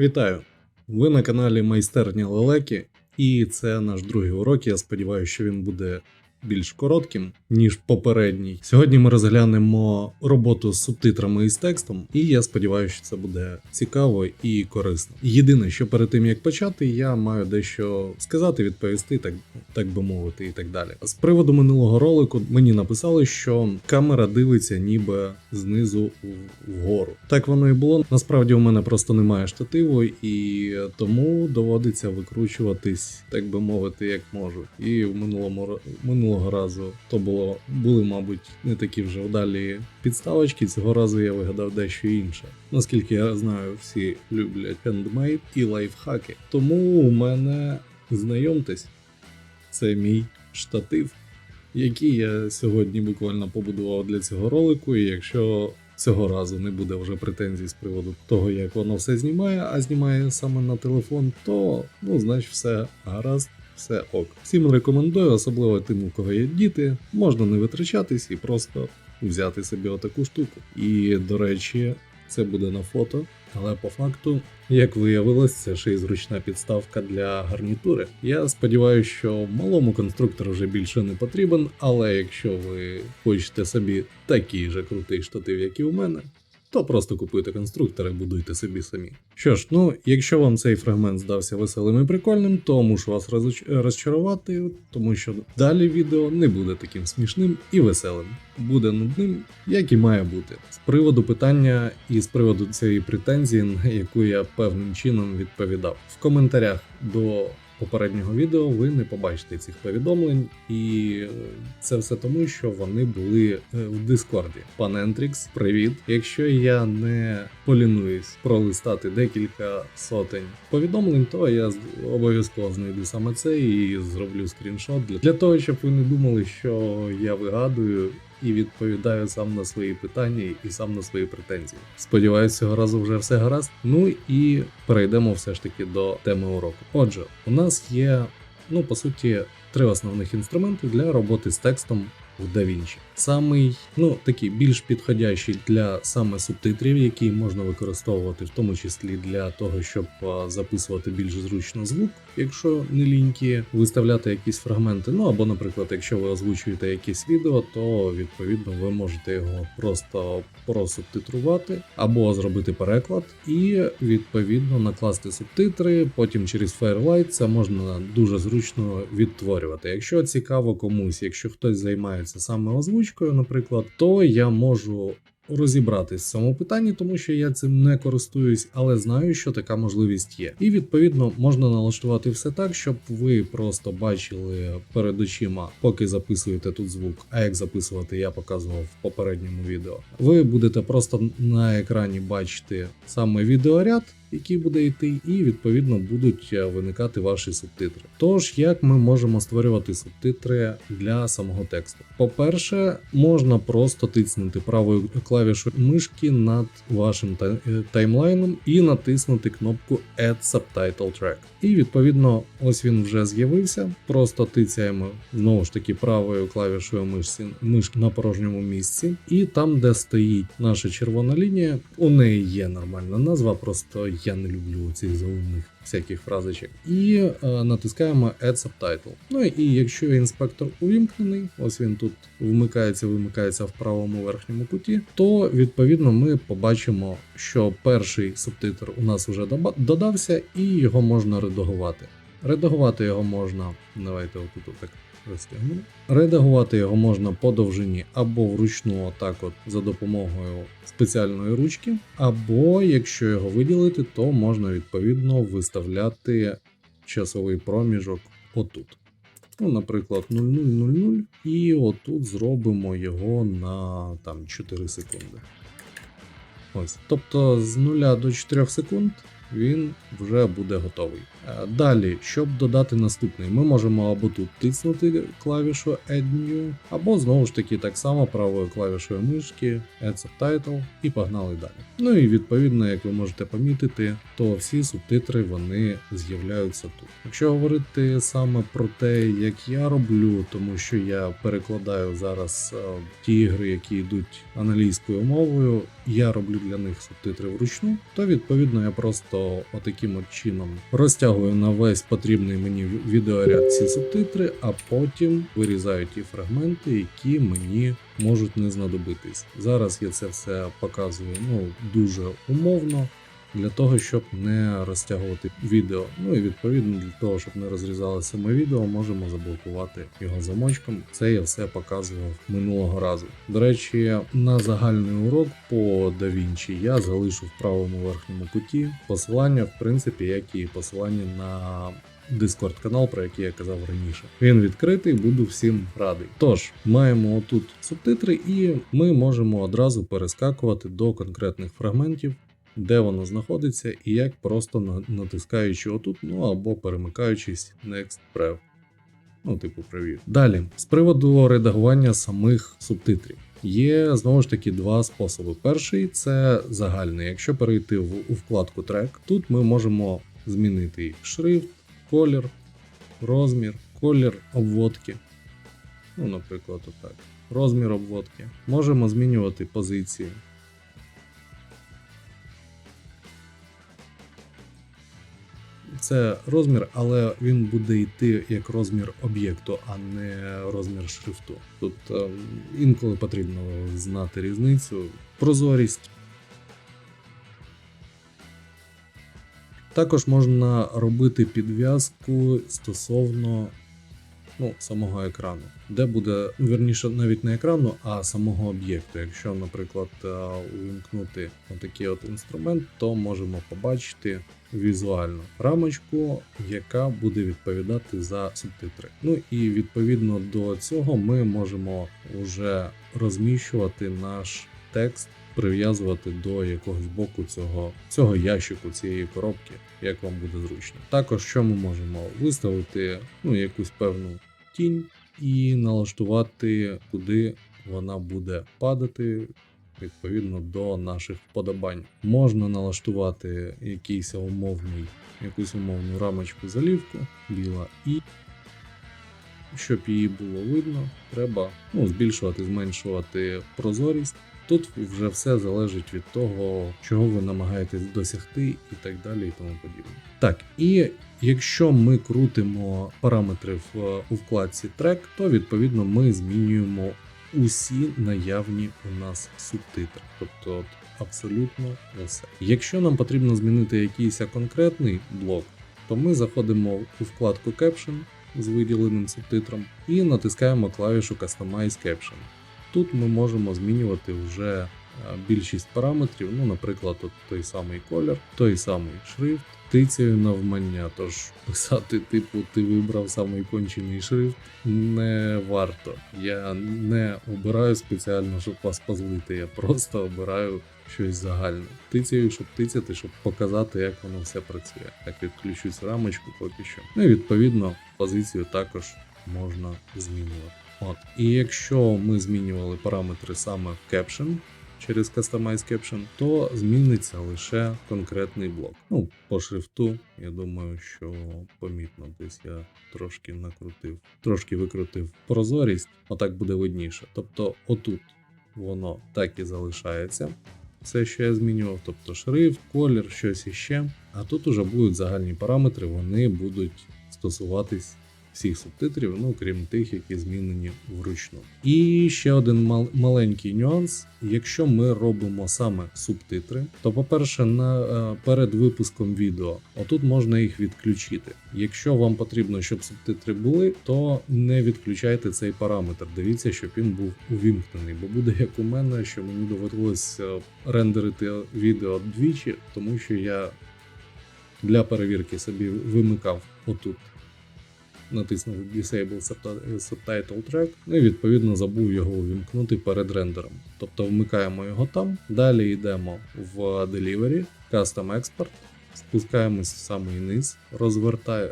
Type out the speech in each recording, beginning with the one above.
Вітаю! Ви на каналі Майстерня Лелеки, і це наш другий урок. Я сподіваюся, що він буде більш коротким, ніж попередній. Сьогодні ми розглянемо роботу з субтитрами і з текстом, і я сподіваюся, що це буде цікаво і корисно. Єдине, що перед тим як почати, я маю дещо сказати, відповісти, так, так би мовити, і так далі. З приводу минулого ролику мені написали, що камера дивиться ніби знизу вгору. Так воно і було. Насправді у мене просто немає штативу, і тому доводиться викручуватись, так би мовити, як можу. І в минулому ро- минулого разу то було були, мабуть, не такі вже вдалі підставочки. Цього разу я вигадав дещо інше. Наскільки я знаю, всі люблять хендмейд і лайфхаки. Тому у мене знайомтесь, це мій штатив який я сьогодні буквально побудував для цього ролику. І якщо цього разу не буде вже претензій з приводу того, як воно все знімає, а знімає саме на телефон, то ну, значить все гаразд. Все ок. Всім рекомендую, особливо тим, у кого є діти, можна не витрачатись і просто взяти собі отаку штуку. І, до речі, це буде на фото, але по факту як виявилось, це ще й зручна підставка для гарнітури. Я сподіваюся, що малому конструктору вже більше не потрібен, але якщо ви хочете собі такий же крутий штатив, як і у мене, то просто купуйте конструктор і будуйте собі самі. Що ж, ну якщо вам цей фрагмент здався веселим і прикольним, то мушу вас розчарувати, тому що далі відео не буде таким смішним і веселим. Буде нудним, як і має бути. З приводу питання і з приводу цієї претензії, на яку я певним чином відповідав. В коментарях до попереднього відео ви не побачите цих повідомлень, і е, це все тому, що вони були е, в Дискорді. Пан Ентрікс, привіт. Якщо я не полінуюсь пролистати декілька сотень повідомлень, то я обов'язково знайду саме це і зроблю скріншот для того, щоб ви не думали, що я вигадую. І відповідаю сам на свої питання і сам на свої претензії. Сподіваюсь, цього разу вже все гаразд. Ну і перейдемо все ж таки до теми уроку. Отже, у нас є, ну по суті, три основних інструменти для роботи з текстом в DaVinci. Самий, ну такий більш підходящий для саме субтитрів, який можна використовувати, в тому числі для того, щоб записувати більш зручно звук, якщо не лінькі, виставляти якісь фрагменти. Ну або, наприклад, якщо ви озвучуєте якесь відео, то відповідно ви можете його просто просубтитрувати або зробити переклад, і відповідно накласти субтитри. Потім через Fairlight це можна дуже зручно відтворювати. Якщо цікаво комусь, якщо хтось займається саме озвучкою, наприклад, то я можу. Розібратись в цьому питанні, тому що я цим не користуюсь, але знаю, що така можливість є. І відповідно можна налаштувати все так, щоб ви просто бачили перед очима, поки записуєте тут звук. А як записувати, я показував в попередньому відео. Ви будете просто на екрані бачити саме відеоряд, який буде йти, і відповідно будуть е, виникати ваші субтитри. Тож, як ми можемо створювати субтитри для самого тексту? По-перше, можна просто тиснути правою клавішою мишки над вашим е, таймлайном і натиснути кнопку Add Subtitle Track. І відповідно, ось він вже з'явився. Просто тицяємо знову ж таки правою клавішою мишці, мишки на порожньому місці, і там, де стоїть наша червона лінія, у неї є нормальна назва, просто я не люблю цих заумних всяких фразочок. І е, натискаємо Add Subtitle. Ну і якщо інспектор увімкнений, ось він тут вмикається, вимикається в правому верхньому куті, то відповідно ми побачимо, що перший субтитр у нас вже додався, і його можна редагувати. Редагувати його можна. Давайте отут так розтягну. Редагувати його можна по довжині або вручну, отак от за допомогою спеціальної ручки, або якщо його виділити, то можна відповідно виставляти часовий проміжок отут. Ну, наприклад, 0000, і отут зробимо його на там 4 секунди. Ось. Тобто з 0 до 4 секунд він вже буде готовий. Е, Далі, щоб додати наступний, ми можемо або тут тиснути клавішу Add New, або знову ж таки так само правою клавішою мишки Add Subtitle і погнали далі. Ну і відповідно, як ви можете помітити, то всі субтитри вони з'являються тут. Якщо говорити саме про те, як я роблю, тому що я перекладаю зараз е, ті ігри, які йдуть англійською мовою, я роблю для них субтитри вручну, то відповідно я просто просто отаким от чином розтягую на весь потрібний мені відеоряд ці субтитри, а потім вирізаю ті фрагменти, які мені можуть не знадобитись. Зараз я це все показую ну, дуже умовно. Для того, щоб не розтягувати відео. Ну і відповідно для того, щоб не розрізали саме відео, можемо заблокувати його замочком. Це я все показував минулого разу. До речі, на загальний урок по DaVinci я залишу в правому верхньому куті посилання, в принципі, як і посилання на Discord канал, про який я казав раніше. Він відкритий, буду всім радий. Тож, маємо отут субтитри, і ми можемо одразу перескакувати до конкретних фрагментів. Де воно знаходиться і як просто натискаючи отут, ну або перемикаючись Next Prev. Ну, типу, прев'ю. Далі, з приводу редагування самих субтитрів. Є знову ж таки два способи. Перший це загальний. Якщо перейти в, у вкладку трек, тут ми можемо змінити шрифт, колір, розмір, колір обводки. Ну, наприклад, отак. Розмір обводки. Можемо змінювати позиції. Це розмір, але він буде йти як розмір об'єкту, а не розмір шрифту. Тут ем, інколи потрібно знати різницю. Прозорість. Також можна робити підв'язку стосовно ну, самого екрану, де буде, вірніше, навіть не екрану, а самого об'єкту. Якщо, наприклад, е, увімкнути отакий от інструмент, то можемо побачити візуально рамочку, яка буде відповідати за субтитри. Ну і відповідно до цього ми можемо вже розміщувати наш текст. Прив'язувати до якогось боку цього, цього ящику, цієї коробки, як вам буде зручно. Також що ми можемо виставити ну, якусь певну тінь і налаштувати, куди вона буде падати відповідно до наших вподобань. Можна налаштувати якийсь умовний, якусь умовну рамочку залівку біла, і щоб її було видно, треба ну, збільшувати, зменшувати прозорість. Тут вже все залежить від того, чого ви намагаєтесь досягти, і так далі, і тому подібне. Так, і якщо ми крутимо параметри в, у вкладці трек, то відповідно ми змінюємо усі наявні у нас субтитри. Тобто абсолютно усе. Якщо нам потрібно змінити якийсь конкретний блок, то ми заходимо у вкладку Caption з виділеним субтитром і натискаємо клавішу Customize Caption. Тут ми можемо змінювати вже більшість параметрів, ну, наприклад, от той самий колір, той самий шрифт, тицею навмання. Тож писати, типу, ти вибрав самий кончений шрифт, не варто. Я не обираю спеціально, щоб вас позлити, я просто обираю щось загальне. Тицею, щоб тицяти, щоб показати, як воно все працює. Так відключу цю рамочку поки що. Ну і відповідно позицію також можна змінювати. От. І якщо ми змінювали параметри саме в Caption через Customize Caption, то зміниться лише конкретний блок. Ну, по шрифту, я думаю, що помітно, десь я трошки накрутив, трошки викрутив прозорість, отак буде видніше. Тобто, отут воно так і залишається. Все, що я змінював, тобто шрифт, колір, щось іще. А тут уже будуть загальні параметри, вони будуть стосуватись всіх субтитрів, ну крім тих, які змінені вручну. І ще один мал- маленький нюанс: якщо ми робимо саме субтитри, то, по-перше, на е, перед випуском відео отут можна їх відключити. Якщо вам потрібно, щоб субтитри були, то не відключайте цей параметр. Дивіться, щоб він був увімкнений, бо буде як у мене, що мені довелося рендерити відео двічі, тому що я для перевірки собі вимикав отут натиснув Disable Subti- Subtitle Track, ну і відповідно забув його увімкнути перед рендером. Тобто вмикаємо його там, далі йдемо в Delivery, Custom Export, спускаємось в самий низ,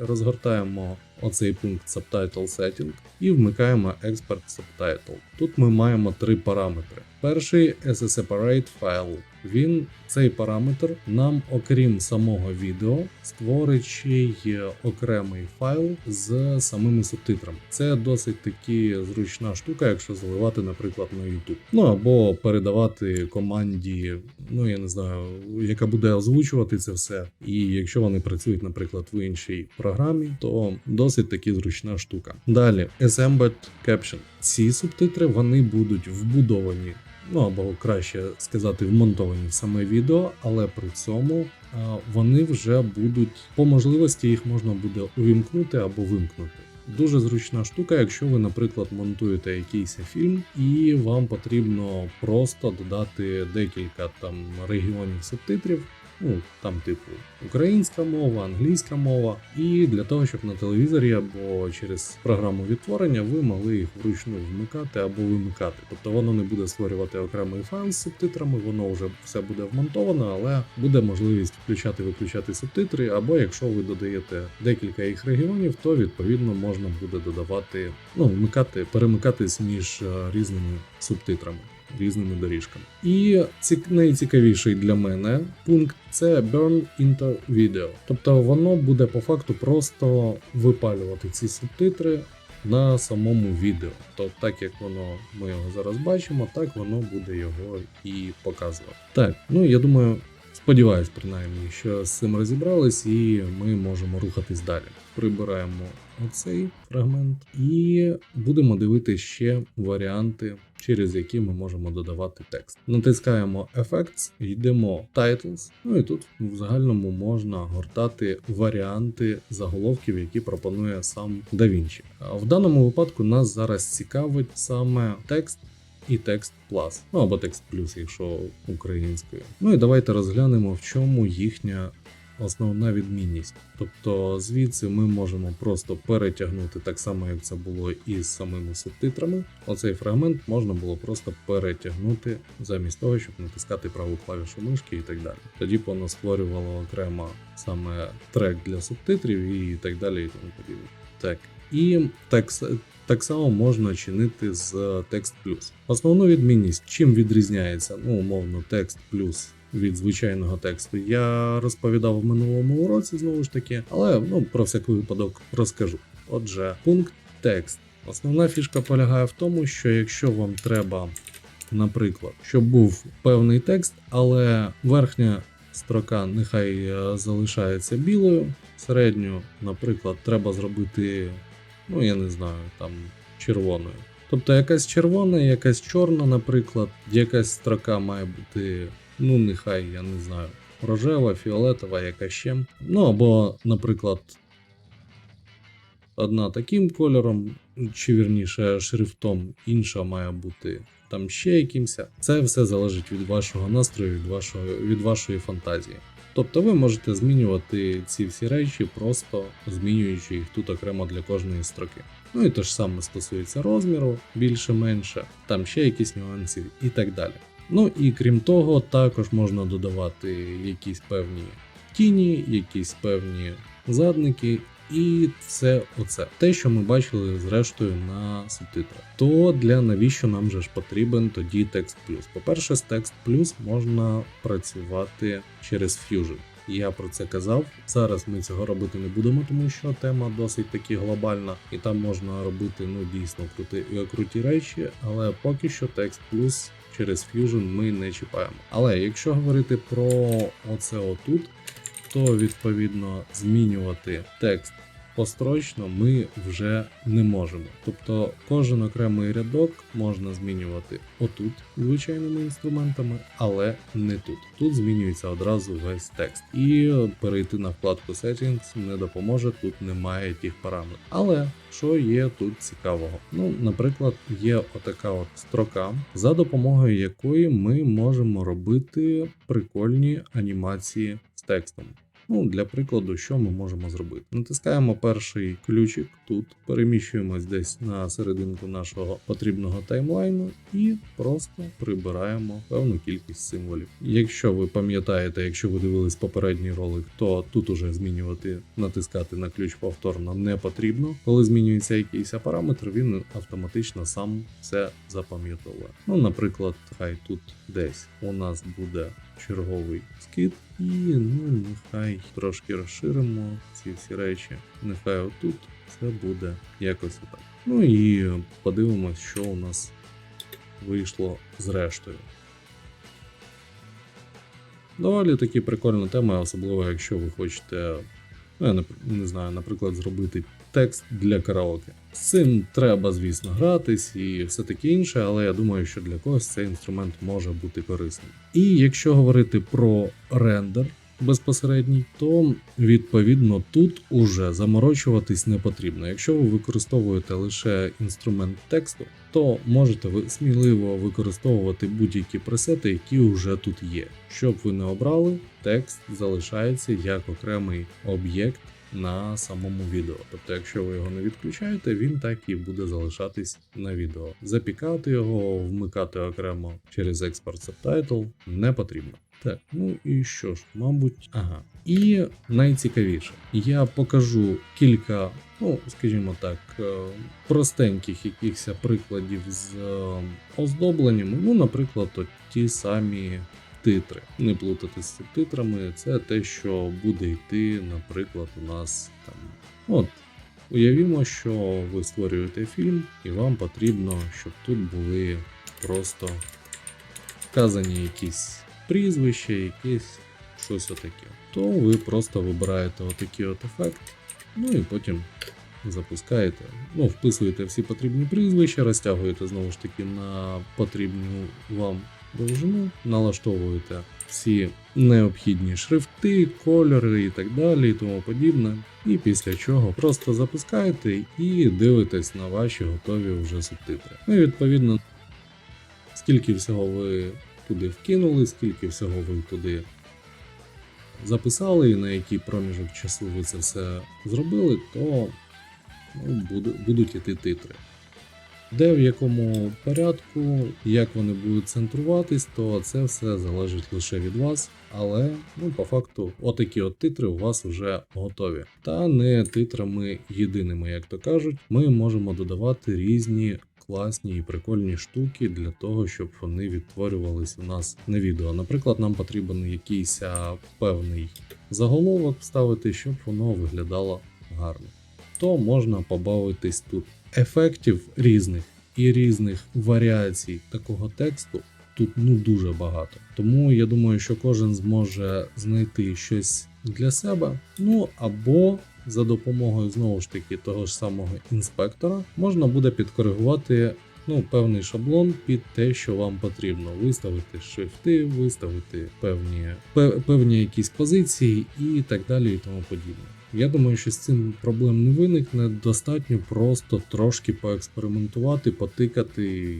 розгортаємо оцей пункт Subtitle Setting і вмикаємо Expert Subtitle. Тут ми маємо три параметри. Перший SSeparate File. Він цей параметр нам, окрім самого відео, створить ще й окремий файл з самими субтитрами. Це досить таки зручна штука, якщо заливати, наприклад, на YouTube. Ну або передавати команді, ну я не знаю, яка буде озвучувати це все. І якщо вони працюють, наприклад, в іншій програмі, то досить таки зручна штука. Далі, Assembled Caption. Ці субтитри вони будуть вбудовані ну або краще сказати, вмонтовані в саме відео, але при цьому вони вже будуть по можливості їх можна буде увімкнути або вимкнути. Дуже зручна штука, якщо ви, наприклад, монтуєте якийсь фільм, і вам потрібно просто додати декілька там регіонів субтитрів. Ну, там, типу, українська мова, англійська мова, і для того, щоб на телевізорі або через програму відтворення ви могли їх вручну вмикати або вимикати. Тобто воно не буде створювати окремий файл з субтитрами, воно вже все буде вмонтовано, але буде можливість включати виключати субтитри, або якщо ви додаєте декілька їх регіонів, то відповідно можна буде додавати, ну, вмикати, перемикатись між е, різними субтитрами різними доріжками. І ці найцікавіший для мене пункт це Burn Into Video. Тобто воно буде по факту просто випалювати ці субтитри. На самому відео, то так як воно ми його зараз бачимо, так воно буде його і показувати. Так, ну я думаю, сподіваюсь, принаймні, що з цим розібрались, і ми можемо рухатись далі. Прибираємо оцей фрагмент і будемо дивитися ще варіанти через які ми можемо додавати текст. Натискаємо Effects, йдемо Titles, ну і тут в загальному можна гортати варіанти заголовків, які пропонує сам DaVinci. В даному випадку нас зараз цікавить саме текст. І текст Plus, ну або текст плюс, якщо українською. Ну і давайте розглянемо, в чому їхня основна відмінність. Тобто звідси ми можемо просто перетягнути так само, як це було і з самими субтитрами. Оцей фрагмент можна було просто перетягнути замість того, щоб натискати праву клавішу мишки і так далі. Тоді б воно створювало окремо саме трек для субтитрів і так далі, і тому подібне. Так. І так, так само можна чинити з текст плюс. Основну відмінність, чим відрізняється, ну, умовно, текст плюс від звичайного тексту. Я розповідав в минулому уроці знову ж таки, але ну про всякий випадок розкажу. Отже, пункт текст. Основна фішка полягає в тому, що якщо вам треба, наприклад, щоб був певний текст, але верхня строка нехай е, залишається білою, середню, наприклад, треба зробити, ну я не знаю, там червоною. Тобто якась червона, якась чорна, наприклад, якась строка має бути ну нехай, я не знаю, рожева, фіолетова, яка ще. Ну або, наприклад, одна таким кольором, чи вірніше шрифтом, інша має бути там ще якимось. Це все залежить від вашого настрою, від, вашого, від вашої фантазії. Тобто ви можете змінювати ці всі речі, просто змінюючи їх тут окремо для кожної строки. Ну і те ж саме стосується розміру, більше-менше, там ще якісь нюанси і так далі. Ну і крім того, також можна додавати якісь певні тіні, якісь певні задники. І це оце. Те, що ми бачили зрештою на субтитрах. То для навіщо нам же ж потрібен тоді текст плюс? По-перше, з текст плюс можна працювати через Fusion. Я про це казав. Зараз ми цього робити не будемо, тому що тема досить таки глобальна, і там можна робити ну дійсно крути, круті речі, але поки що текст плюс через Fusion ми не чіпаємо. Але якщо говорити про оце отут, то відповідно змінювати текст построчно ми вже не можемо. Тобто кожен окремий рядок можна змінювати отут звичайними інструментами, але не тут. Тут змінюється одразу весь текст. І перейти на вкладку Settings не допоможе, тут немає тих параметрів. Але що є тут цікавого? Ну, наприклад, є отака от строка, за допомогою якої ми можемо робити прикольні анімації з текстом. Ну, для прикладу, що ми можемо зробити? Натискаємо перший ключик тут, переміщуємось десь на серединку нашого потрібного таймлайну і просто прибираємо певну кількість символів. Якщо ви пам'ятаєте, якщо ви дивились попередній ролик, то тут уже змінювати, натискати на ключ повторно не потрібно. Коли змінюється якийсь параметр, він автоматично сам все запам'ятовує. Ну, наприклад, хай тут десь у нас буде черговий скид, і ну нехай трошки розширимо ці всі речі. Нехай отут це буде якось отак. Ну і подивимось, що у нас вийшло зрештою. Доволі таки прикольна тема, особливо якщо ви хочете, ну, я не знаю, наприклад, зробити текст для караоке. З цим треба, звісно, гратись і все таке інше, але я думаю, що для когось цей інструмент може бути корисним. І якщо говорити про рендер безпосередній, то відповідно тут уже заморочуватись не потрібно. Якщо ви використовуєте лише інструмент тексту, то можете ви сміливо використовувати будь-які пресети, які вже тут є. Щоб ви не обрали, текст залишається як окремий об'єкт на самому відео. Тобто, якщо ви його не відключаєте, він так і буде залишатись на відео. Запікати його, вмикати окремо через експорт Subtitle не потрібно. Так, ну і що ж, мабуть, ага. І найцікавіше, я покажу кілька, ну скажімо так, е, простеньких якихось прикладів з е, оздобленнями. Ну, наприклад, от ті самі титри. Не плутати з субтитрами, це те, що буде йти, наприклад, у нас там. От. Уявімо, що ви створюєте фільм, і вам потрібно, щоб тут були просто вказані якісь прізвища, якісь щось отаке. То ви просто вибираєте отакий от ефект, ну і потім запускаєте, ну, вписуєте всі потрібні прізвища, розтягуєте знову ж таки на потрібну вам довжину, налаштовуєте всі необхідні шрифти, кольори і так далі, і тому подібне. І після чого просто запускаєте і дивитесь на ваші готові вже субтитри. Ну і відповідно, скільки всього ви туди вкинули, скільки всього ви туди записали, і на який проміжок часу ви це все зробили, то ну, буду- будуть іти титри. Де в якому порядку, як вони будуть центруватись, то це все залежить лише від вас. Але ну, по факту, отакі от титри у вас вже готові. Та не титрами єдиними, як то кажуть, ми можемо додавати різні класні і прикольні штуки для того, щоб вони відтворювались у нас на відео. Наприклад, нам потрібен якийсь певний заголовок вставити, щоб воно виглядало гарно. То можна побавитись тут ефектів різних і різних варіацій такого тексту тут ну дуже багато. Тому я думаю, що кожен зможе знайти щось для себе. Ну або за допомогою знову ж таки того ж самого інспектора можна буде підкоригувати. Ну, певний шаблон під те, що вам потрібно. Виставити шрифти, виставити певні, пев- певні якісь позиції і так далі, і тому подібне. Я думаю, що з цим проблем не виникне. Достатньо просто трошки поекспериментувати, потикати.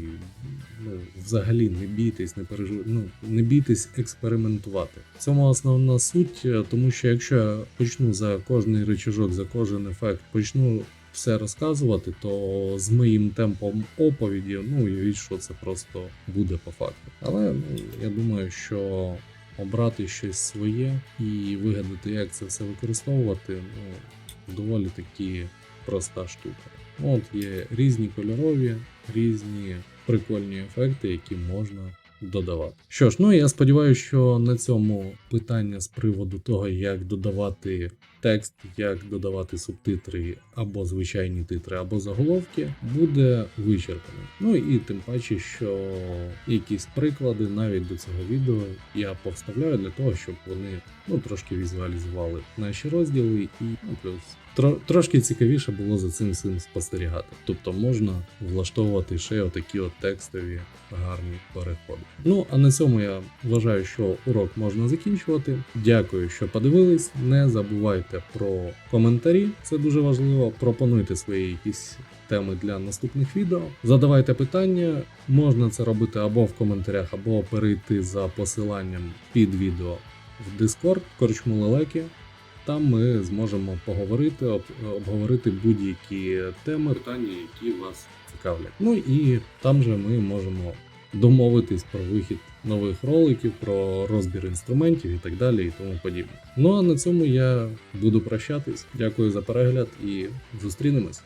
Ну, взагалі не бійтесь, не пережив... ну, не бійтесь експериментувати. В цьому основна суть, е, тому що якщо я почну за кожний речажок, за кожен ефект, почну все розказувати, то з моїм темпом оповіді, ну уявіть, що це просто буде по факту. Але ну, я думаю, що обрати щось своє і вигадати, як це все використовувати, ну, доволі таки проста штука. Ну, От є різні кольорові, різні прикольні ефекти, які можна додавати. Що ж, ну я сподіваюся, що на цьому питання з приводу того, як додавати текст, як додавати субтитри або звичайні титри, або заголовки, буде вичерпано. Ну і тим паче, що якісь приклади навіть до цього відео я повставляю для того, щоб вони ну трошки візуалізували наші розділи, і ну, плюс трошки цікавіше було за цим всім спостерігати. Тобто можна влаштовувати ще отакі от текстові гарні переходи. Ну а на цьому я вважаю, що урок можна закінчувати. Дякую, що подивились. Не забувайте про коментарі, це дуже важливо. Пропонуйте свої якісь теми для наступних відео. Задавайте питання, можна це робити або в коментарях, або перейти за посиланням під відео в Discord, корчму лелеки. Там ми зможемо поговорити, об, обговорити будь-які теми, питання, які вас цікавлять. Ну і там же ми можемо домовитись про вихід нових роликів, про розбір інструментів і так далі, і тому подібне. Ну а на цьому я буду прощатись. Дякую за перегляд і зустрінемось.